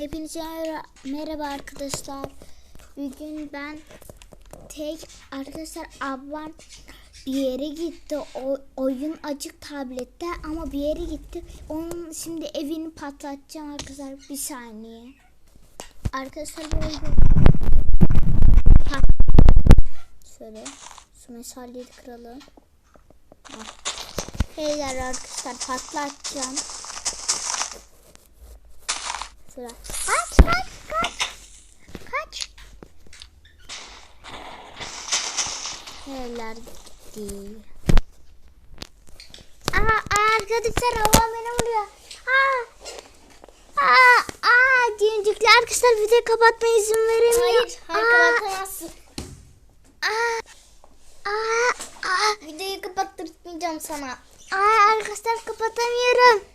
Hepinize mer- merhaba arkadaşlar. Bugün ben tek arkadaşlar ablam bir yere gitti. O, oyun açık tablette ama bir yere gitti. Onun şimdi evini patlatacağım arkadaşlar. Bir saniye. Arkadaşlar Pat- şöyle şu meşaleyi kıralım. Beyler arkadaşlar patlatacağım. Şöyle. Kaç kaç kaç. Kaç. Neler gitti. Aa, arkadaşlar hava beni vuruyor. Aa. Aa, aa, diyencikli arkadaşlar videoyu kapatmaya izin veremiyor. Hayır, hayır Aa, kapatamazsın. Aa, aa, aa. Videoyu kapattırmayacağım sana. Ay arkadaşlar kapatamıyorum. Aa